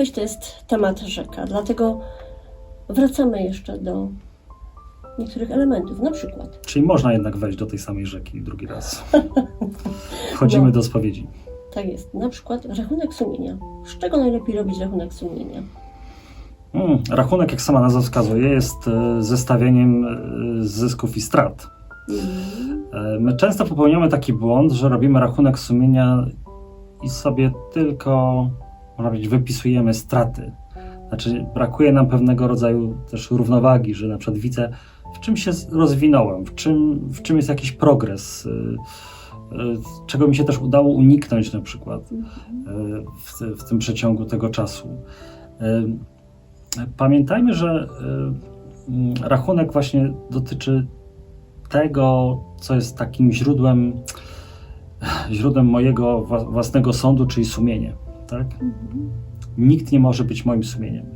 zapowiedź to jest temat rzeka, dlatego wracamy jeszcze do niektórych elementów. Na przykład Czyli można jednak wejść do tej samej rzeki drugi raz. Wchodzimy No. do spowiedzi. tak jest. Na przykład rachunek sumienia. Z czego najlepiej robić rachunek sumienia? Mm, rachunek, jak sama nazwa wskazuje, jest e, zestawieniem e, zysków i strat. Mhm. E, My często popełniamy taki błąd, że robimy rachunek sumienia i sobie tylko, można powiedzieć, wypisujemy straty. Znaczy, brakuje nam pewnego rodzaju też równowagi, że na przykład widzę, w czym się rozwinąłem, w czym, w czym jest jakiś progres, y, y, czego mi się też udało uniknąć na przykład y, w, w tym przeciągu tego czasu. Pamiętajmy, że rachunek właśnie dotyczy tego, co jest takim źródłem, źródłem mojego wła- własnego sądu, czyli sumienie. Tak? Mhm. Nikt nie może być moim sumieniem.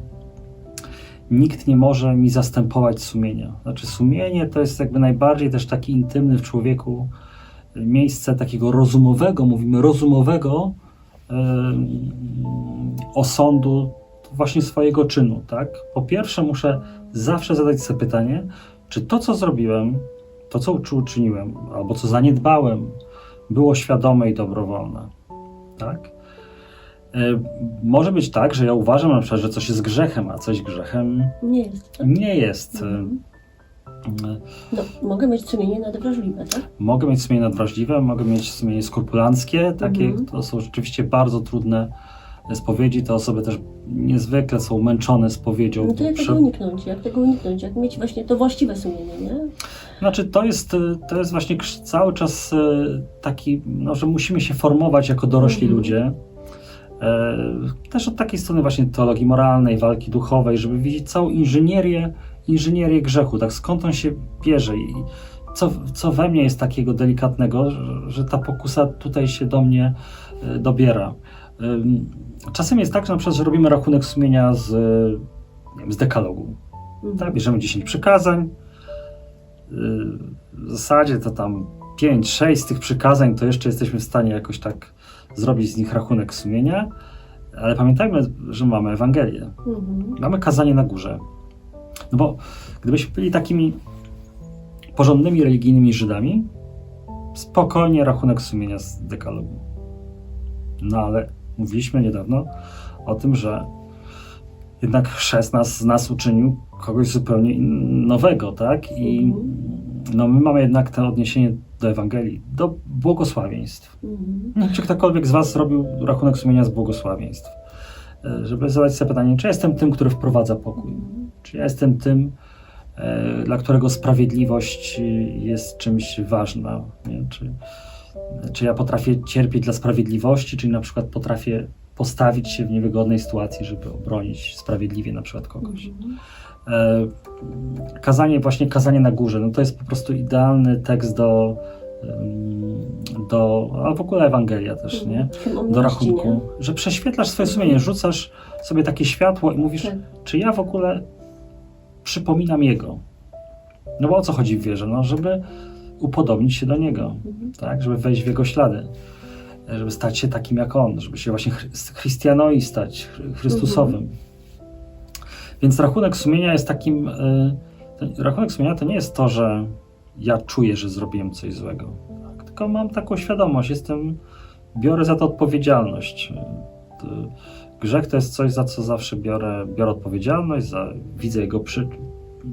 Nikt nie może mi zastępować sumienia. Znaczy, sumienie to jest jakby najbardziej też taki intymny w człowieku y, miejsce takiego rozumowego, mówimy rozumowego em, osądu właśnie swojego czynu, tak? Po pierwsze, muszę zawsze zadać sobie pytanie, czy to, co zrobiłem, to, co uczy- uczyniłem, albo co zaniedbałem, było świadome i dobrowolne, tak? E, Może być tak, że ja uważam na przykład, że coś jest grzechem, a coś grzechem Nie jest. nie jest. E, Mhm. e, No, mogę mieć sumienie nadwrażliwe, tak? Mogę mieć sumienie nadwrażliwe, mogę mieć sumienie skrupulanckie. Takie Mhm. to są rzeczywiście bardzo trudne spowiedzi. Te osoby też niezwykle są męczone spowiedzią. No to jak Prze- tego uniknąć? Jak tego uniknąć? Jak mieć właśnie to właściwe sumienie, nie? Znaczy, to jest, to jest właśnie cały czas taki, no, że musimy się formować jako dorośli Mhm. ludzie. E, Też od takiej strony właśnie teologii moralnej, walki duchowej, żeby widzieć całą inżynierię, inżynierię grzechu, tak skąd on się bierze i co, co we mnie jest takiego delikatnego, że, ta pokusa tutaj się do mnie e, dobiera. Czasem jest tak, że na przykład, że robimy rachunek sumienia z, nie wiem, z dekalogu. Mhm. Tak, bierzemy 10 przykazań. W zasadzie to tam 5-6 z tych przykazań to jeszcze jesteśmy w stanie jakoś tak zrobić z nich rachunek sumienia. Ale pamiętajmy, że mamy Ewangelię. Mhm. Mamy kazanie na górze. No bo gdybyśmy byli takimi porządnymi religijnymi Żydami, spokojnie rachunek sumienia z dekalogu. No ale mówiliśmy niedawno o tym, że jednak chrzest nas, z nas uczynił kogoś zupełnie nowego, tak? I Mhm. No, my mamy jednak to odniesienie do Ewangelii, do błogosławieństw. Mhm. Czy ktokolwiek z Was zrobił rachunek sumienia z błogosławieństw. E, Żeby zadać sobie pytanie, czy jestem tym, który wprowadza pokój? Mhm. Czy ja jestem tym, e, dla którego sprawiedliwość jest czymś ważna? Nie? Czy, czy ja potrafię cierpieć dla sprawiedliwości, czyli na przykład potrafię postawić się w niewygodnej sytuacji, żeby obronić sprawiedliwie na przykład kogoś? Mhm. E, kazanie, właśnie kazanie na górze, no to jest po prostu idealny tekst do, do a w ogóle Ewangelia też, nie? O Do rachunku, że prześwietlasz swoje sumienie, rzucasz sobie takie światło i mówisz, Tak. czy ja w ogóle przypominam Jego? No bo o co chodzi w wierze? No, żeby upodobnić się do Niego, Mhm. tak? Żeby wejść w Jego ślady, żeby stać się takim jak On, żeby się właśnie chry- chrystianoi stać, chry- chrystusowym. Więc rachunek sumienia jest takim... ten rachunek sumienia to nie jest to, że ja czuję, że zrobiłem coś złego, tak? tylko mam taką świadomość, jestem, biorę za to odpowiedzialność. To- Grzech to jest coś, za co zawsze biorę, biorę odpowiedzialność, za, widzę jego przy,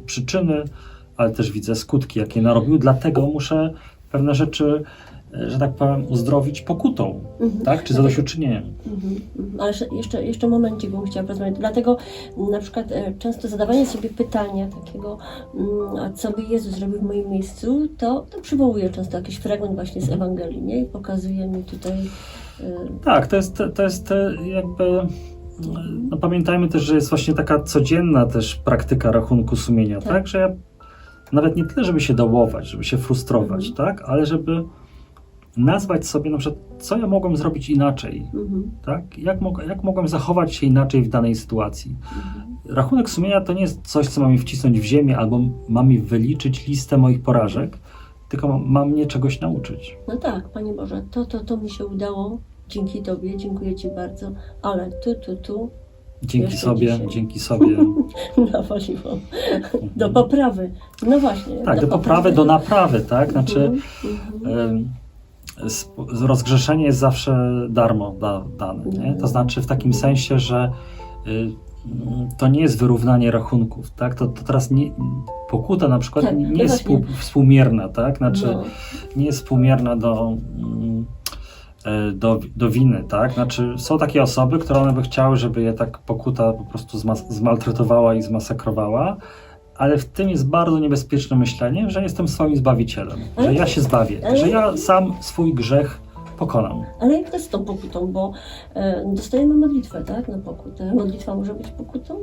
przyczyny, ale też widzę skutki, jakie narobił, dlatego muszę pewne rzeczy, e, że tak powiem, uzdrowić pokutą, Mhm. tak? czy zadośćuczynieniem. Mhm, mhm. Ale jeszcze- jeszcze, momencik bym chciała porozmawiać. Dlatego m, na przykład e, często zadawanie sobie pytania takiego, mm, a co by Jezus zrobił w moim miejscu, to, to przywołuje często jakiś fragment właśnie z. Ewangelii, nie? I pokazuje mi tutaj e, Tak, to jest, to jest e, jakby. No pamiętajmy też, że jest właśnie taka codzienna też praktyka rachunku sumienia, Tak. tak? Że ja nawet nie tyle, żeby się dołować, żeby się frustrować, Mhm. tak? Ale żeby nazwać sobie na przykład, co ja mogłem zrobić inaczej, mhm, tak? Jak, mog, jak mogłem zachować się inaczej w danej sytuacji. mhm. Rachunek sumienia to nie jest coś, co ma mi wcisnąć w ziemię albo ma mi wyliczyć listę moich porażek, tylko ma, mnie czegoś nauczyć. No tak, Panie Boże, to, to, to mi się udało, dzięki Tobie, dziękuję Ci bardzo, ale tu, tu, tu Dzięki sobie, dzisiaj. dzięki sobie. nawaliło. Do poprawy. No właśnie. Tak, do poprawy, do naprawy, tak? Znaczy, mhm. Ym, sp- rozgrzeszenie jest zawsze darmo da, dane. Nie? To znaczy w takim sensie, że y, to nie jest wyrównanie rachunków. Tak? To, to teraz nie, pokuta na przykład Tak, nie jest współ, współmierna. Tak? Znaczy, No. nie jest współmierna do, mm, e, do, do winy, tak? Znaczy, są takie osoby, które one by chciały, żeby je tak pokuta po prostu zmaltretowała i zmasakrowała, ale w tym jest bardzo niebezpieczne myślenie, że jestem swoim zbawicielem, że ja się zbawię, że ja sam swój grzech pokonam. Ale jak to z tą pokutą? Bo e, dostajemy modlitwę, tak? Na pokutę. Modlitwa może być pokutą?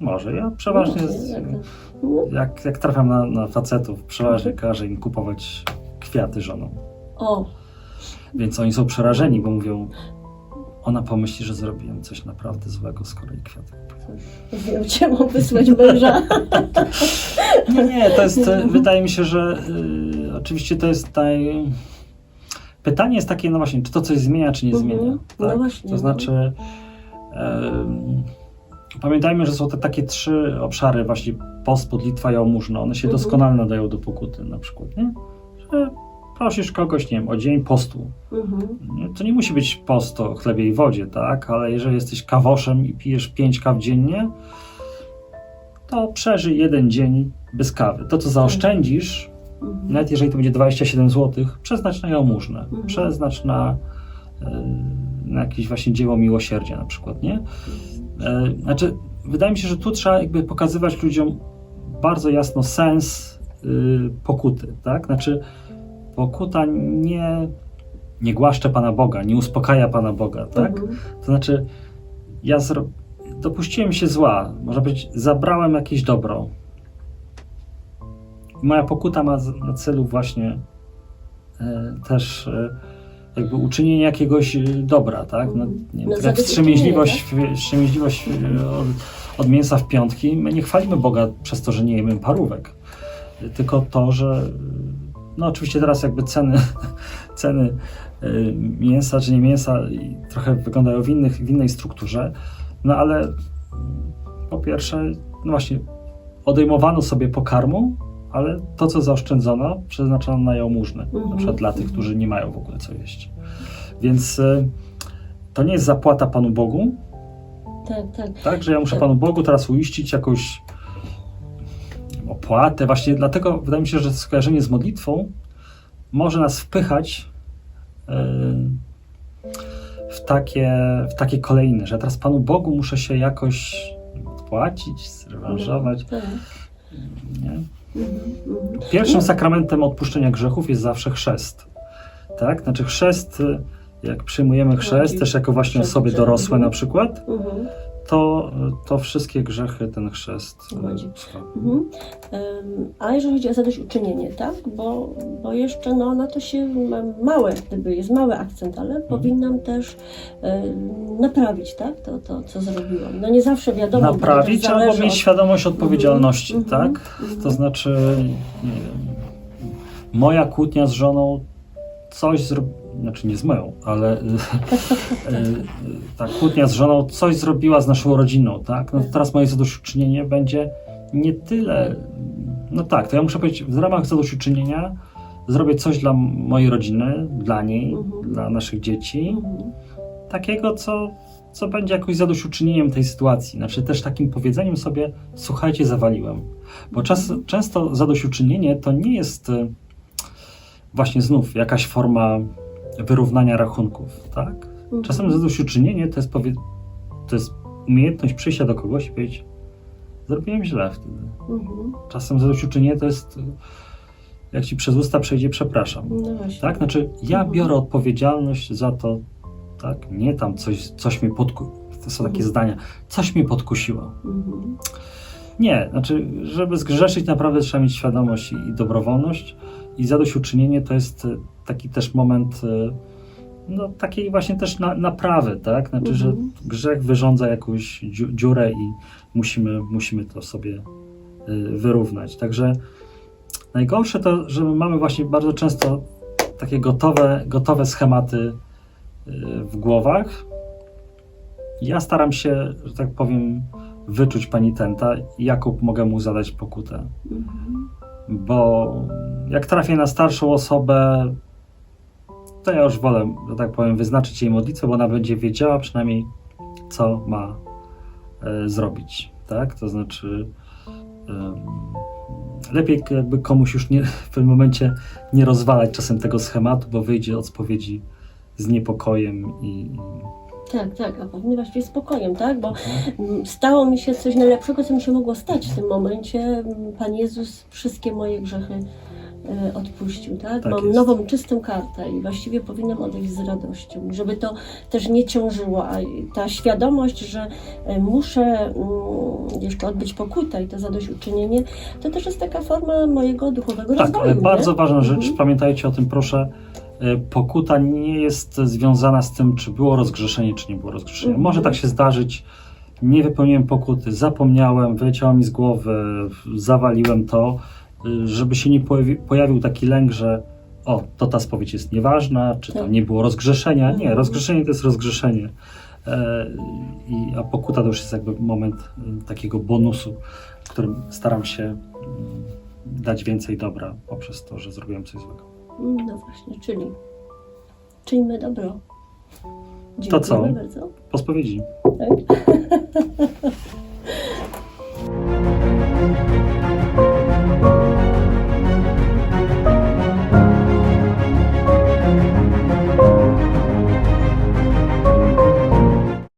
Może, ja przeważnie, z, jak, jak trafiam na, na facetów, przeważnie każę im kupować kwiaty żoną. O, Więc oni są przerażeni, bo mówią, ona pomyśli, że zrobiłem coś naprawdę złego, skoro jej kwiaty gdzie mam wysłać męża. Nie, nie, to jest, wydaje mi się, że y, oczywiście to jest naj... Pytanie jest takie, no właśnie, czy to coś zmienia, czy nie Mhm. zmienia. No Tak? właśnie, to no. znaczy, em, pamiętajmy, że są te takie trzy obszary, właśnie post, modlitwa i jałmużna. One się Mhm. doskonale nadają do pokuty na przykład, nie? Że prosisz kogoś, nie wiem, o dzień postu. Mhm. To nie musi być post o chlebie i wodzie, tak? Ale jeżeli jesteś kawoszem i pijesz pięć kaw dziennie, to przeżyj jeden dzień bez kawy. To, co zaoszczędzisz, Mhm. nawet jeżeli to będzie 27 zł, przeznacz na jałmużnę, Mhm. przeznacz na, e, na jakieś właśnie dzieło miłosierdzia na przykład, nie? E, Znaczy, wydaje mi się, że tu trzeba jakby pokazywać ludziom bardzo jasno sens y, pokuty, tak? Znaczy, pokuta nie, nie głaszcze Pana Boga, nie uspokaja Pana Boga, tak? Mhm. To znaczy, ja zro... dopuściłem się zła, można powiedzieć, zabrałem jakieś dobro. I moja pokuta ma na celu właśnie e, też e, jakby uczynienie jakiegoś e, dobra, tak? No, nie wiem, No, tak jak zadośćuczynienie, wstrzemięźliwość, w- wstrzemięźliwość od, od mięsa w piątki. My nie chwalimy Boga przez to, że nie jemy parówek, tylko to, że no oczywiście teraz jakby ceny, ceny y, mięsa czy nie mięsa trochę wyglądają w, innych, w innej strukturze, no ale po pierwsze, no właśnie odejmowano sobie pokarmu, ale to, co zaoszczędzono, przeznaczono na jałmużnę, Mhm. na przykład dla tych, którzy nie mają w ogóle co jeść. Więc y, to nie jest zapłata Panu Bogu, Tak, tak. tak, że ja muszę Tak. Panu Bogu teraz uiścić jakąś opłatę. Właśnie dlatego wydaje mi się, że skojarzenie z modlitwą może nas wpychać yy, w takie, w takie kolejne, że teraz Panu Bogu muszę się jakoś odpłacić, zrewanżować. Tak. Nie? Mhm, mhm. Pierwszym sakramentem odpuszczenia grzechów jest zawsze chrzest. Tak? Znaczy chrzest, jak przyjmujemy chrzest, też jako właśnie osoby dorosłe na przykład, Mhm. To, to wszystkie grzechy ten chrzest psuwa. Mhm. A jeżeli chodzi o zadośćuczynienie, tak? Bo, bo jeszcze no, na to się ma małe, gdyby jest mały akcent, ale Mhm. powinnam też ym, naprawić, tak? To, to, co zrobiłam. No nie zawsze wiadomo. Naprawić albo mieć od- świadomość odpowiedzialności, Mhm, tak? mhm. To znaczy, nie wiem, moja kłótnia z żoną coś zrobiła, znaczy nie z moją, ale y, y, ta kłótnia z żoną coś zrobiła z naszą rodziną, tak? No to teraz moje zadośćuczynienie będzie nie tyle, no tak, to ja muszę powiedzieć, w ramach zadośćuczynienia zrobię coś dla mojej rodziny, dla niej, Mhm. dla naszych dzieci, Mhm. takiego, co, co będzie jakoś zadośćuczynieniem tej sytuacji. Znaczy też takim powiedzeniem sobie, słuchajcie, zawaliłem. Bo czas, często zadośćuczynienie to nie jest y, właśnie znów jakaś forma wyrównania rachunków, tak? Mhm. Czasem zadośćuczynienie to jest, powie, to jest umiejętność przyjścia do kogoś i powiedzieć, zrobiłem źle wtedy. Mhm. Czasem zadośćuczynienie to jest, jak ci przez usta przejdzie, przepraszam. No właśnie. Tak? Znaczy, ja Mhm. biorę odpowiedzialność za to, tak? Nie tam coś, coś mnie podkusiło. To są takie Mhm. zdania. Coś mnie podkusiło. Mhm. Nie, znaczy, żeby zgrzeszyć, naprawdę trzeba mieć świadomość i dobrowolność. I zadośćuczynienie to jest e, taki też moment e, no, takiej właśnie też na, naprawy, tak? Znaczy, że Mhm. grzech wyrządza jakąś dziu, dziurę i musimy, musimy to sobie e, wyrównać. Także najgorsze to, że my mamy właśnie bardzo często takie gotowe, gotowe schematy w głowach Ja staram się, że tak powiem, wyczuć penitenta, jaką mogę mu zadać pokutę. Mhm. Bo jak trafię na starszą osobę, to ja już wolę, że tak powiem, wyznaczyć jej modlitwę, bo ona będzie wiedziała przynajmniej, co ma e, zrobić. Tak? To znaczy, lepiej jakby komuś już nie, w tym momencie nie rozwalać czasem tego schematu, bo wyjdzie od spowiedzi z niepokojem i. Tak, tak, a pewnie właściwie spokojem, tak? Bo mm, stało mi się coś najlepszego, co mi się mogło stać w tym momencie. Pan Jezus wszystkie moje grzechy e, odpuścił, tak? Tak Mam jest. nową, czystą kartę i właściwie powinnam odejść z radością, żeby to też nie ciążyło, a ta świadomość, że e, muszę mm, jeszcze odbyć pokutę i to zadośćuczynienie, to też jest taka forma mojego duchowego Tak, rozwoju. ale nie? bardzo ważna rzecz, Mhm. pamiętajcie o tym proszę. E, Pokuta nie jest związana z tym, czy było rozgrzeszenie, czy nie było rozgrzeszenia. Mhm. Może tak się zdarzyć. Nie wypełniłem pokuty, zapomniałem, wyleciało mi z głowy, zawaliłem to, y, żeby się nie pojawi, pojawił taki lęk, że o, to ta spowiedź jest nieważna, czy tam Tak. nie było rozgrzeszenia. Nie, Mhm. rozgrzeszenie to jest rozgrzeszenie. E, i, a pokuta to już jest jakby moment takiego bonusu, w którym staram się mm, dać więcej dobra poprzez to, że zrobiłem coś złego. No właśnie, czyli czyńmy dobro. To co? Bardzo. Po spowiedzi. Tak?